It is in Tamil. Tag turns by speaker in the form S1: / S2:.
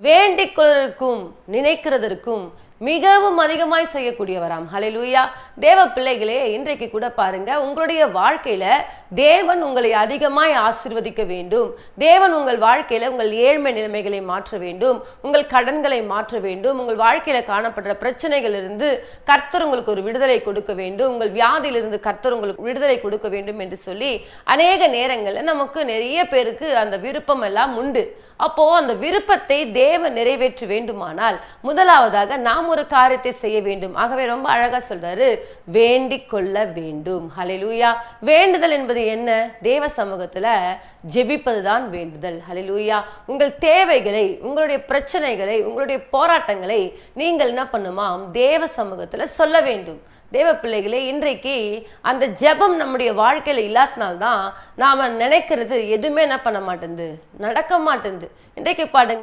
S1: வேண்டிக் கொள்வதற்கும் நினைக்கிறதற்கும் மிகவும் அதிகமாய் செய்யக்கூடியவராம். ஹலெலூயா தேவ பிள்ளைகளே இன்றைக்கு கூட பாருங்க உங்களுடைய வாழ்க்கையில தேவன் உங்களை அதிகமாய் ஆசிர்வதிக்க வேண்டும். தேவன் உங்கள் வாழ்க்கையில உங்கள் ஏழ்மை நிலைமைகளை மாற்ற வேண்டும். உங்கள் கடன்களை மாற்ற வேண்டும். உங்கள் வாழ்க்கையில காணப்படுற பிரச்சனைகள் இருந்து கர்த்தர் உங்களுக்கு ஒரு விடுதலை கொடுக்க வேண்டும். உங்கள் வியாதியிலிருந்து கர்த்தர் உங்களுக்கு விடுதலை கொடுக்க வேண்டும் என்று சொல்லி அநேக நேரங்கள்ல நமக்கு நிறைய பேருக்கு அந்த விருப்பம் எல்லாம் உண்டு. அப்போ அந்த விருப்பத்தை தேவன் நிறைவேற்ற வேண்டுமானால் முதலாவதாக நாம் ஒரு காரியத்தை செய்ய வேண்டும். ஆகவே ரொம்ப அழகா சொல்றாரு வேண்டிக் கொள்ள வேண்டும். ஹalleluya வேண்டுதல் என்பது என்ன? தேவ சமூகத்துல ஜெபிப்பதுதான் வேண்டுதல். ஹalleluya உங்கள் தேவைகளை உங்களுடைய பிரச்சனைகளை உங்களுடைய போராட்டங்களை நீங்கள் என்ன பண்ணுமாம் தேவ சமூகத்துல சொல்ல வேண்டும். தேவ பிள்ளைகளே இன்றைக்கு அந்த ஜெபம் நம்முடைய வாழ்க்கையில இல்லாதனால்தான் நாம நினைக்கிறது எதுவுமே என்ன பண்ண மாட்டேங்குது? நடக்க மாட்டேங்குது. இன்றைக்கு பாடுங்க